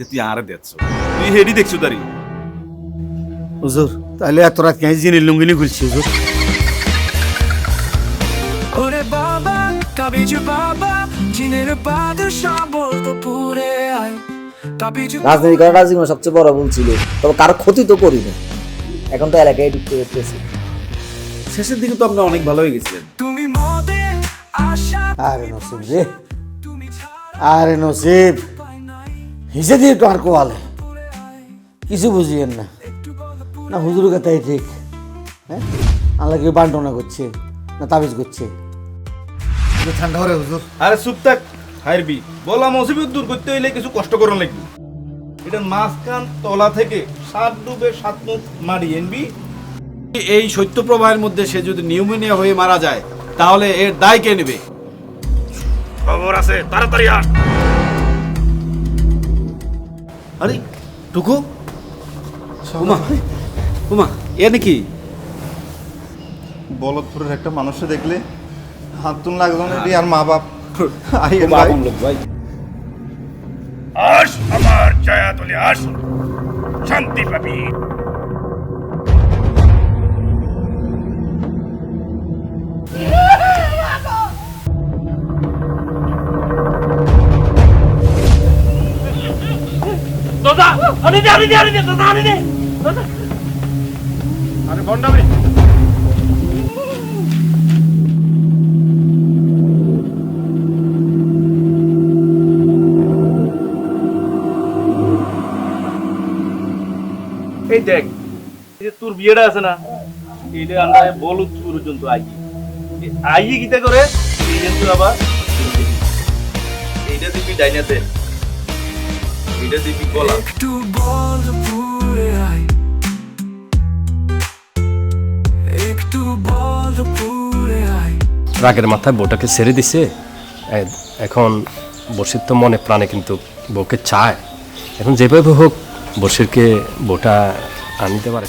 তুই আরে দেখছ তুই হেডি দেখছ তারি হুজুর তাহলে এত রাত কেন জিনিস লুঙ্গিনি খুলছি হুজুর? ওরে বাবা বাবা জিনের বাদশাহ বলতো পুরে আয়। রাজনীতি করাটা জীবনে সবচেয়ে বড় ভুল ছিল তবে কারও ক্ষতি তো করিনি। এখন তো এলাকায় ঢুকতে শেষের দিকে তো আপনি অনেক ভালো হয়ে গেছিলেন। তুমি মদে আশা আরে নসিব রে। আরে নসিব। হিসে দিয়ে তো আর কোয়ালে। কিছু বুঝিয়েন না। না হুজুরের কথাই ঠিক। হ্যাঁ? আল্লাহ কি বান্টনা করছে? না তাবিজ করছে? ঠান্ডা করে হুজুর। আরে চুপ থাক হারবি বলা মুসিবত দূর করতে হইলে কিছু কষ্ট করুন লাগবে। এটা মাঝখান তলা থেকে সাত ডুবে সাত মুখ মারি এনবি? এই শৈত্যপ্রবাহের মধ্যে সে যদি নিউমোনিয়া হয়ে মারা যায় তাহলে এর দায় কে নেবে? খবর আছে তাড়াতাড়ি আস। আরে টুকু। উমা উমা এ নাকি? বলদপুরের একটা মানুষে দেখলে হাত তুন লাগল না আর মা বাপ। ভাই। ভাই। আস আমার আস। শান্তি পাবি। আরে বন্ডামি এই দেখ এই যে তোর বিয়েটা আছে না এইটা আমরা বলুদ পর্যন্ত আই আই গীতা করে? এই আবার এইটা দিবি ডাইনাতে দিবি গলা একটু বল পুরে আয়। একটু বল পুরে আয়। রাগের মাথায় বউটাকে ছেড়ে দিছে। এখন বসির তো মনে প্রাণে কিন্তু বউকে চায়। এখন যেভাবে হোক বসিরকে বউটা আনিতে পারে।